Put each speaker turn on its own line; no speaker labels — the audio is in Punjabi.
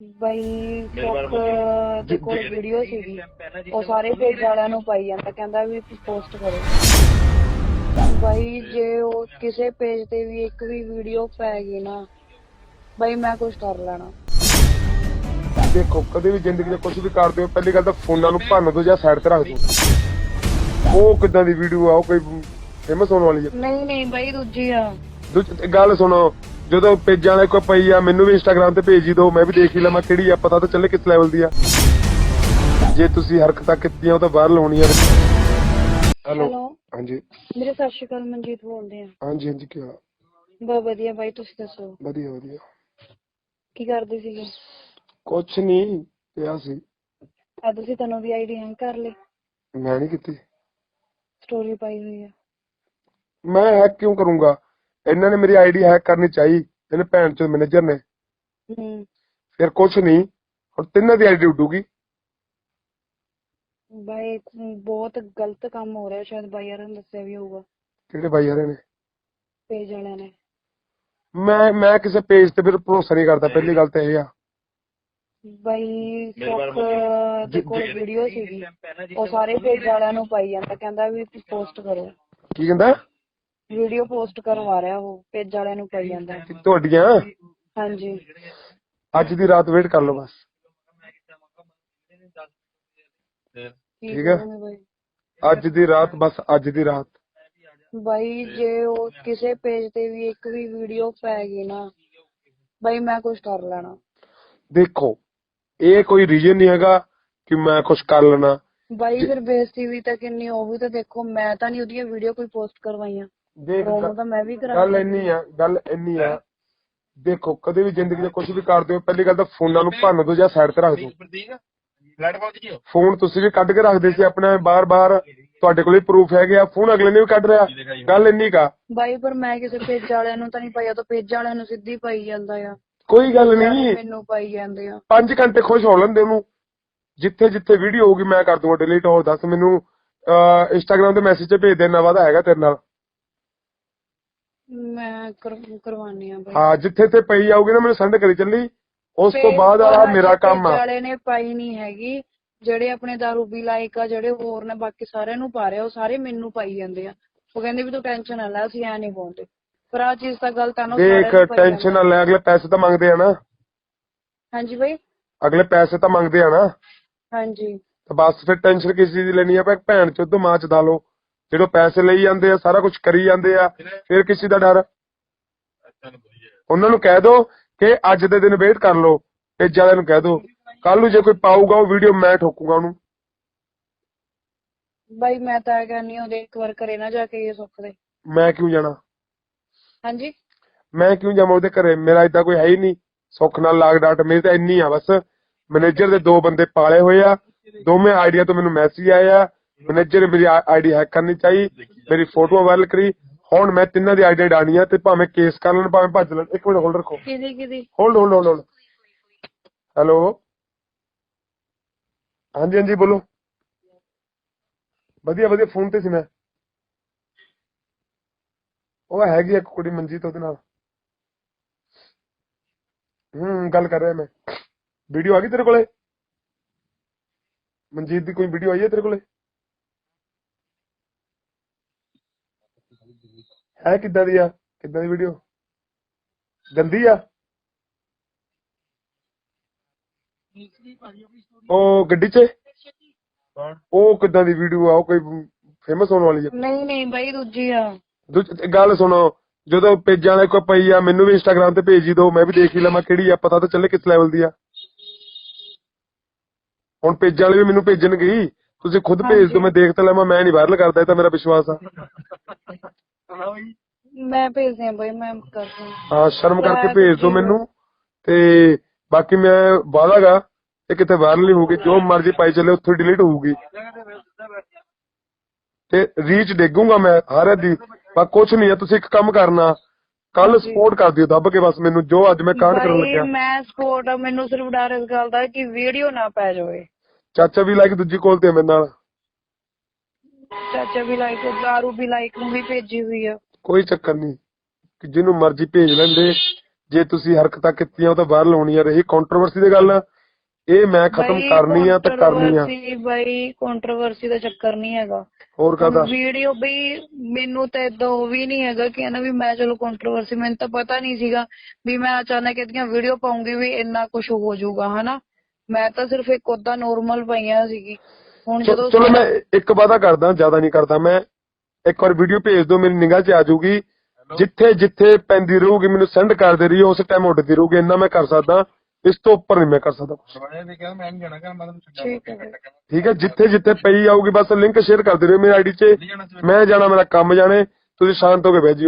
ਬਈ ਸੁੱਖ ਦੇ ਕੋਲ ਵੀਡੀਓ ਸੀਗੀ। ਉਹ ਸਾਰੇ ਪੇਜ ਵਾਲਿਆਂ ਨੂੰ ਪਾਈ ਜਾਂਦਾ ਕਹਿੰਦਾ ਵੀ ਪੋਸਟ ਕਰੋ। ਬਈ ਜੇ ਉਹ ਕਿਸੇ ਪੇਜ ਤੇ ਵੀ ਇੱਕ ਵੀ ਵੀਡੀਓ ਪੈ ਗਈ ਨਾ ਬਈ ਮੈਂ ਕੁਝ ਕਰ ਲੈਣਾ।
ਦੇਖੋ ਕਦੇ ਵੀ ਜ਼ਿੰਦਗੀ 'ਚ ਕੁਝ ਵੀ ਕਰਦੇ ਹੋ ਪਹਿਲੀ ਗੱਲ ਤਾਂ ਫੋਨਾਂ ਨੂੰ ਭੰਨ ਦਿਓ ਜਾਂ ਸਾਈਡ ਤੇ ਰੱਖ ਦਿਓ। ਉਹ ਕਿਦਾਂ ਦੀ ਵੀਡੀਓ ਆ ਉਹ ਕੋਈ ਫੇਮਸ ਹੋਣ ਵਾਲੀ ਹੈ
ਨਹੀਂ ਨਹੀਂ ਬਈ ਦੂਜੀ ਆ।
ਦੂਜੀ ਗੱਲ ਸੁਣੋ ਜਦੋਂ ਪੇਜਾਂ ਦੇ ਕੋਈ ਪਈ ਆ ਮੈਨੂੰ ਵੀ ਇੰਸਟਾਗ੍ਰam ਤੇ ਭੇਜ ਹੀ ਦਿਓ ਮੈਂ ਵੀ ਦੇਖ ਹੀ ਲਵਾਂ ਕਿਹੜੀ ਆ ਪਤਾ ਤਾਂ ਚੱਲੇ ਕਿਸ ਲੈਵਲ ਦੀ ਆ। ਜੇ ਤੁਸੀਂ ਹਰਕਤਾਂ ਕੀਤੀਆਂ ਉਹ ਤਾਂ ਵਾਇਰਲ ਹੋਣੀਆਂ ਹੈਲੋ
ਹੈਲੋ
ਹਾਂਜੀ।
ਮੇਰੇ ਸਤਿ ਸ਼੍ਰੀ ਅਕਾਲ ਮਨਜੀਤ ਬੋਲਦੇ ਆ।
ਹਾਂਜੀ ਹਾਂਜੀ ਕੀ
ਬਹੁਤ ਵਧੀਆ ਬਾਈ ਤੁਸੀਂ ਦੱਸੋ?
ਵਧੀਆ ਵਧੀਆ।
ਕੀ ਕਰਦੇ ਸੀਗੇ?
ਕੁਛ ਨਹੀਂ ਪਿਆ ਸੀ।
ਆ ਤੁਸੀਂ ਤੈਨੂੰ ਵੀ ਆਈਡੀ ਹੈਂਗ ਕਰ ਲਈ।
ਮੈਂ ਨਹੀਂ ਕੀਤੀ।
ਸਟੋਰੀ ਪਾਈ ਹੋਈ ਆ।
ਮੈਂ ਹੈਕ ਕਿਉਂ ਕਰੂੰਗਾ? ਇਹਨਾਂ ਨੇ ਮੇਰੀ ਆਈਡੀ ਹੈਕ ਕਰਨੀ ਚਾਹੀ ਇਹਨੇ ਭੈਣ ਚੋਦ ਮੈਨੇਜਰ ਨੇ।
ਹੂੰ।
ਫਿਰ ਕੁਛ ਨਹੀਂ ਹੁਣ ਤਿੰਨਾਂ ਦੀ ਆਈਡੀ ਉੱਡੂਗੀ।
ਬਾਈ ਬਹੁਤ ਗਲਤ ਕੰਮ ਹੋ ਰਿਹਾ ਸ਼ਾਇਦ ਬਾਈ ਯਾਰਾਂ ਨੇ ਦੱਸਿਆ ਵੀ ਹੋਊਗਾ।
ਕਿਹੜੇ ਬਾਈ ਹਰੇ ਨੇ?
ਪੇਜ ਵਾਲਿਆਂ ਨੇ।
ਮੈਂ ਮੈਂ ਕਿਸੇ ਪੇਜ ਤੇ ਫਿਰ ਭਰੋਸਾ ਨਹੀਂ ਕਰਦਾ ਪਹਿਲੀ ਗੱਲ ਤਾਂ ਇਹ ਆ।
ਬਾਈ ਸੁੱਖ ਦੇ ਕੋਲ ਵੀਡੀਓ ਸੀਗੀ। ਉਹ ਸਾਰੇ ਪੇਜ ਵਾਲਿਆਂ ਨੂੰ ਪਾਈ ਜਾਂਦਾ ਕਹਿੰਦਾ ਵੀ ਪੋਸਟ ਕਰੋ।
ਕੀ ਕਹਿੰਦਾ?
ਵੀਡੀਓ ਪੋਸਟ ਕਰਵਾ ਰਿਹਾ ਉਹ ਪੇਜ ਵਾਲਿਆਂ ਨੂੰ ਪਾਈ ਜਾਂਦਾ।
ਤੁਹਾਡੀਆਂ?
ਹਾਂਜੀ।
ਅੱਜ ਦੀ ਰਾਤ ਵੇਟ ਕਰ ਲਓ ਬਸ। ਠੀਕ ਹੈ। ਅੱਜ ਦੀ ਰਾਤ ਬਸ ਅੱਜ ਦੀ ਰਾਤ।
ਬਾਈ ਜੇ ਉਹ ਕਿਸੇ ਪੇਜ ਤੇ ਵੀ ਇੱਕ ਵੀ ਵੀਡੀਓ ਪੈ ਗਈ ਨਾ ਬਾਈ ਮੈਂ ਕੁਝ ਕਰ ਲੈਣਾ।
ਦੇਖੋ ਇਹ ਕੋਈ ਰੀਜਨ ਨਹੀਂ ਹੈਗਾ ਕਿ ਮੈਂ ਕੁਝ ਕਰ ਲੈਣਾ।
ਬਾਈ ਫਿਰ ਬੇਇੱਜ਼ਤੀ ਵੀ ਤਾਂ ਕਿੰਨੀ ਉਹ ਵੀ ਤਾਂ ਦੇਖੋ ਮੈਂ ਤਾਂ ਨਹੀਂ ਉਹਦੀਆਂ ਵੀਡੀਓ ਕੋਈ ਪੋਸਟ ਕਰਵਾਈਆਂ।
ਦੇਖ
ਪ੍ਰੋਮੋ ਤਾਂ ਮੈਂ ਵੀ ਕਰਾ
ਗੱਲ ਇੰਨੀ ਆ ਗੱਲ ਇੰਨੀ ਆ। ਦੇਖੋ ਕਦੇ ਵੀ ਜ਼ਿੰਦਗੀ 'ਚ ਕੁਝ ਵੀ ਕਰਦੇ ਹੋ ਪਹਿਲੀ ਗੱਲ ਤਾਂ ਫੋਨਾਂ ਨੂੰ ਭੰਨ ਦਿਓ ਜਾਂ ਸਾਈਡ ਤੇ ਰੱਖ ਦਿਓ ਫੋਨ ਤੁਸੀਂ ਵੀ ਕੱਢ ਕੇ ਰੱਖਦੇ ਸੀ ਆਪਣੇ ਬਾਰ-ਬਾਰ ਤੁਹਾਡੇ ਕੋਲ ਪ੍ਰੂਫ ਹੈਗੇ ਆ ਫੋਨ ਅਗਲੇ ਨੇ ਵੀ ਕੱਢ ਰਿਹਾ ਗੱਲ ਇੰਨੀ ਕਾ।
ਬਾਈ ਪਰ ਮੈਂ ਕਿਸੇ ਪੇਜ ਵਾਲਿਆਂ ਨੂੰ ਤਾਂ ਨਹੀਂ ਪਾਇਆ ਤਾਂ ਪੇਜ ਵਾਲਿਆਂ ਨੂੰ ਸਿੱਧੀ ਪਾਈ ਜਾਂਦਾ ਆ।
ਕੋਈ ਗੱਲ ਨਹੀਂ।
ਮੈਨੂੰ ਪਾਈ ਜਾਂਦੇ ਆ।
5 ਘੰਟੇ ਖੁਸ਼ ਹੋ ਲੈਂਦੇ ਉਹਨੂੰ। ਜਿੱਥੇ ਜਿੱਥੇ ਵੀਡੀਓ ਹੋਊਗੀ ਮੈਂ ਕਰ ਦੂੰਗਾ ਡਿਲੀਟ ਹੋਰ ਦੱਸ ਮੈਨੂੰ ਇੰਸਟਾਗ੍ਰam ਤੇ ਮੈਸੇਜ ਭੇਜ ਦੇਣਾ ਵਾਦਾ ਹੈਗਾ ਤੇਰੇ ਨਾਲ।
ਮੈਂ ਕਰ- ਕਰਵਾਉਣੀ ਆ ਬਾਈ।
ਹਾਂ ਜਿੱਥੇ ਤੇ ਪਈ ਜਾਊਗੀ ਨਾ ਮੈਨੂੰ ਸੈਂਡ ਕਰੀ ਚੱਲੀ। ਉਸ ਤੋਂ ਬਾਅਦ ਆ ਮੇਰਾ ਕੰਮ ਆ।
ਵਾਲੇ ਨੇ ਪਾਈ ਨਹੀਂ ਹੈਗੀ। ਜਿਹੜੇ ਆਪਣੇ ਦਾਰੂ ਵੀ ਲਾਇਕ ਆ ਜਿਹੜੇ ਹੋਰ ਨੇ ਬਾਕੀ ਸਾਰਿਆਂ ਨੂੰ ਪਾ ਰਿਹਾ ਉਹ ਸਾਰੇ ਮੈਨੂੰ ਪਾਈ ਜਾਂਦੇ ਆ। ਉਹ ਕਹਿੰਦੇ ਵੀ ਤੂੰ ਟੈਨਸ਼ਨ ਨਾ ਲੈ ਅਸੀਂ ਐ ਨਹੀਂ ਪਾਉਂਦੇ। ਪਰ ਆ ਚੀਜ਼ ਤਾਂ ਗਲਤ ਆ ਨਾ ਉਹ
ਦੇਖ
ਸਾਰਿਆਂ ਨੂੰ ਪਾਈ
ਟੈਨਸ਼ਨ ਨਾ ਲੈ ਅਗਲੇ ਪੈਸੇ ਤਾਂ ਮੰਗਦੇ ਆ ਨਾ।
ਹਾਂਜੀ ਬਾਈ।
ਅਗਲੇ ਪੈਸੇ ਤਾਂ ਮੰਗਦੇ ਆ ਨਾ।
ਹਾਂਜੀ।
ਤਾਂ ਬਸ ਫਿਰ ਟੈਨਸ਼ਨ ਕਿਸ ਚੀਜ਼ ਦੀ ਲੈਣੀ ਆ ਭੈਣ ਚੋਦ ਮਾਂ ਚ ਦਾ ਲੋ ਜਦੋਂ ਪੈਸੇ ਲਈ ਜਾਂਦੇ ਆ ਸਾਰਾ ਕੁਝ ਕਰੀ ਜਾਂਦੇ ਆ ਫਿਰ ਕਿਸੇ ਦਾ ਡਰ? ਉਹਨਾਂ ਨੂੰ ਕਹਿ ਦੋ ਕਿ ਅੱਜ ਦੇ ਦਿਨ ਵੇਟ ਕਰ ਲਓ ਪੇਜ ਵਾਲਿਆਂ ਨੂੰ ਕਹਿ ਦੋ। ਕੱਲ ਨੂੰ ਜੇ ਕੋਈ ਪਾਊਗਾ ਉਹ ਵੀਡੀਓ ਮੈਂ ਠੋਕੂਗਾ ਉਹਨੂੰ।
ਬਾਈ ਮੈਂ ਤਾਂ ਕਹਿੰਨੀ ਉਹਦੇ ਇੱਕ ਵਾਰ ਘਰੇ ਨਾ ਜਾ ਕੇ ਇਹ ਸੁੱਖ ਦੇ।
ਮੈਂ ਕਿਉਂ ਜਾਣਾ?
ਹਾਂਜੀ?
ਮੈਂ ਕਿਉਂ ਜਾਵਾਂ ਉਹਦੇ ਘਰੇ? ਮੇਰਾ ਇਦਾਂ ਕੋਈ ਹੈ ਹੀ ਨਹੀਂ। ਸੁੱਖ ਨਾਲ ਲਾਗ ਡਾਟ ਮੇਰੀ ਤਾਂ ਇੰਨੀ ਆ ਬਸ। ਮੈਨੇਜਰ ਦੇ ਦੋ ਬੰਦੇ ਪਾਲੇ ਹੋਏ ਆ। ਦੋਵੇਂ ਆਈਡੀਆ ਤੋਂ ਮੈਨੂੰ ਮੈਸੇਜ ਆਇਆ ਮੈਨੇਜਰ ਮੇਰੀ ਆਈਡੀ ਹੈਕ ਕਰਨੀ ਚਾਹੀ ਮੇਰੀ ਫੋਟੋ ਵਾਇਰਲ ਕਰੀ। ਹੁਣ ਮੈਂ ਤਿੰਨਾਂ ਦੀ ਆਈਡੀ ਡਾਣੀ ਆ ਤੇ ਭਾਵੇਂ ਕੇਸ ਕਰ ਲੈਣ ਭਾਵੇਂ ਭੱਜ ਲੈਣ। ਇੱਕ ਮਿੰਟ ਹੋਲਡ ਰੱਖੋ।
ਕਿਹਦੀ ਕਿਹਦੀ?
ਹੋਲਡ ਹੋਲਡ ਹੋਲਡ ਹੈਲੋ ਹਾਂਜੀ ਹਾਂਜੀ ਬੋਲੋ। ਵਧੀਆ ਵਧੀਆ ਫੋਨ ਤੇ ਸੀ ਮੈਂ। ਉਹ ਹੈਗੀ ਇੱਕ ਕੁੜੀ ਮਨਜੀਤ ਉਹਦੇ ਨਾਲ। ਹੂੰ ਗੱਲ ਕਰ ਰਿਹਾ ਮੈਂ। ਵੀਡੀਓ ਆ ਗਈ ਤੇਰੇ ਕੋਲੇ? ਮਨਜੀਤ ਦੀ ਕੋਈ ਵੀਡੀਓ ਆਈ ਹੈ ਤੇਰੇ ਕੋਲੇ? ਹੈ ਕਿੱਦਾਂ ਦੀ ਆ? ਕਿੱਦਾਂ ਦੀ ਵੀਡੀਓ ਗੰਦੀ ਆ? ਉਹ ਗੱਡੀ 'ਚ? ਉਹ ਕਿੱਦਾਂ ਦੀ ਵੀਡੀਓ ਆ? ਉਹ ਕੋਈ ਫੇਮਸ ਹੋਣ ਵਾਲੀ ਆ?
ਨਹੀਂ ਨਹੀਂ ਬਾਈ ਦੂਜੀ ਆ।
ਦੂਜੀ ਗੱਲ ਸੁਣੋ ਜਦੋਂ ਪੇਜਾਂ ਦੇ ਕੋਈ ਪਈ ਆ ਮੈਨੂੰ ਵੀ ਇੰਸਟਾਗ੍ਰam ਤੇ ਭੇਜ ਹੀ ਦਿਓ ਮੈਂ ਵੀ ਦੇਖ ਹੀ ਲਵਾਂ ਕਿਹੜੀ ਆ ਪਤਾ ਤਾਂ ਚੱਲੇ ਕਿਸ ਲੈਵਲ ਦੀ ਆ। ਹੁਣ ਪੇਜਾਂ ਵਾਲੇ ਵੀ ਮੈਨੂੰ ਭੇਜਣਗੇ ਤੁਸੀਂ ਖੁਦ ਭੇਜ ਦਿਓ ਮੈਂ ਦੇਖ ਤਾਂ ਲਵਾਂ ਮੈਂ ਨਹੀਂ ਵਾਇਰਲ ਕਰਦਾ ਇਹ ਤਾਂ ਮੇਰਾ ਵਿਸ਼ਵਾਸ ਆ।
ਮੈਂ ਭੇਜਦੀ ਆ ਬਾਈ ਮੈਂ ਕਰਦੀ ਹਾਂ।
ਹਾਂ ਸ਼ਰਮ ਕਰਕੇ ਭੇਜ ਦਿਓ ਮੈਨੂੰ। ਤੇ ਬਾਕੀ ਮੈਂ ਵਾਦਾਗਾ ਇਹ ਕਿਤੇ ਵਾਇਰਲ ਨਹੀਂ ਹੋਊਗੀ ਜੋ ਮਰਜ਼ੀ ਪਾਈ ਚੱਲੇ ਉੱਥੇ ਡਿਲੀਟ ਹੋਊਗੀ। ਤੇ ਰੀਚ ਡੇਗੂਗਾ ਮੈਂ ਹਰ ਦੀ ਪਰ ਕੁਛ ਨਹੀਂ ਆ ਤੁਸੀਂ ਇੱਕ ਕੰਮ ਕਰਨਾ। ਕੱਲ ਸਪੋਰਟ ਕਰ ਦਿਓ ਦੱਬ ਕੇ ਬਸ ਮੈਨੂੰ ਜੋ ਅੱਜ ਮੈਂ ਕਾਂਡ ਕਰਨ ਲੱਗਿਆ।
ਮੈਂ ਸਪੋਰਟ ਮੈਨੂੰ ਸਿਰਫ ਡਰ ਇਸ ਗੱਲ ਦਾ ਕਿ ਵੀਡੀਓ ਨਾ ਪੈ ਜਾਵੇ।
ਚਾਚਾ ਵੀ ਲਾਈਕ ਦੂਜੀ ਕੋਲ ਤੇ ਆ ਮੇਰੇ ਨਾਲ।
ਚਾਚਾ ਵੀ ਲਾਈਕ ਦਾਰੂ ਵੀ ਲਾਈਕ ਨੂੰ ਵੀ ਭੇਜੀ ਹੋਈ ਆ।
ਕੋਈ ਚੱਕਰ ਨਹੀਂ। ਕਿ ਜਿਹਨੂੰ ਮਰਜ਼ੀ ਭੇਜ ਲੈਂਦੇ। ਜੇ ਤੁਸੀਂ ਹਰਕਤਾਂ ਕੀਤੀਆਂ ਉਹ ਤਾਂ ਬਾਹਰ ਲਾਉਣੀਆਂ ਰਹੀ ਕੰਟਰੋਵਰਸੀ ਦੀ ਗੱਲ। ਇਹ ਮੈਂ ਖਤਮ
ਬਾਈ,
ਕਰਨੀ ਆ ਤੇ ਕਰਨੀ ਆ।
controversy ਬਾਈ ਕੰਟਰੋਵਰਸੀ ਦਾ ਚੱਕਰ ਨਹੀਂ ਹੈਗਾ।
ਹੋਰ ਕਾਹਦਾ?
ਵੀਡੀਓ ਬਈ ਮੈਨੂੰ ਤਾਂ ਇਦਾਂ ਉਹ ਵੀ ਨਹੀਂ ਹੈਗਾ ਕਿ ਨਾ ਵੀ ਮੈਂ ਚਲੋ ਕੰਟਰੋਵਰਸੀ ਮੈਨੂੰ ਤਾਂ ਪਤਾ ਨਹੀਂ ਸੀਗਾ। ਵੀ ਮੈਂ ਅਚਾਨਕ ਇਹਦੀਆਂ ਵੀਡੀਓ ਪਾਉਂਗੀ ਵੀ ਇੰਨਾ ਕੁਝ ਹੋ ਜਾਊਗਾ ਹਨਾ? ਮੈਂ ਤਾਂ ਸਿਰਫ ਇੱਕ ਉਦਾਂ ਨੋਰਮਲ ਪਾਈਆਂ ਸੀਗੀ। ਹੁਣ ਜਦੋਂ
ਚਲੋ ਮੈਂ ਇੱਕ ਵਾਦਾ ਕਰਦਾ ਜ਼ਿਆਦਾ ਨਹੀਂ ਕਰਦਾ ਮੈਂ ਇੱਕ ਵਾਰ ਵੀਡੀਓ ਭੇਜ ਦਿਓ ਮੇਰੀ ਨਿਗਾਹ 'ਚ ਆ ਜਾਊਗੀ। ਜਿੱਥੇ ਜਿੱਥੇ ਪੈਂਦੀ ਰਹੂਗੀ ਮੈਨੂੰ ਸੈਂਡ ਕਰਦੇ ਰਹੀਓ ਉਸ ਟਾਈਮ ਉੱਡਦੀ ਰਹੂਗੀ ਇੰਨਾ ਮੈਂ ਕਰ ਸਕਦਾ ਇਸ ਤੋਂ ਉੱਪਰ ਨਹੀਂ ਮੈਂ ਕਰ ਸਕਦਾ ਕੁਛ।
ਠੀਕ ਹੈ। ਬਾਈ।
ਠੀਕ ਹੈ ਜਿੱਥੇ ਜਿੱਥੇ ਪਈ ਆਊਗੀ ਬਸ ਲਿੰਕ ਸ਼ੇਅਰ ਕਰਦੇ ਰਹੋ ਮੇਰੀ ਆਈਡੀ 'ਚ। ਮੈਂ ਜਾਣਾ ਮੇਰਾ ਕੰਮ ਜਾਣੇ ਤੁਸੀਂ ਸ਼ਾਂਤ ਹੋ ਕੇ ਬਹਿ ਜਿਓ।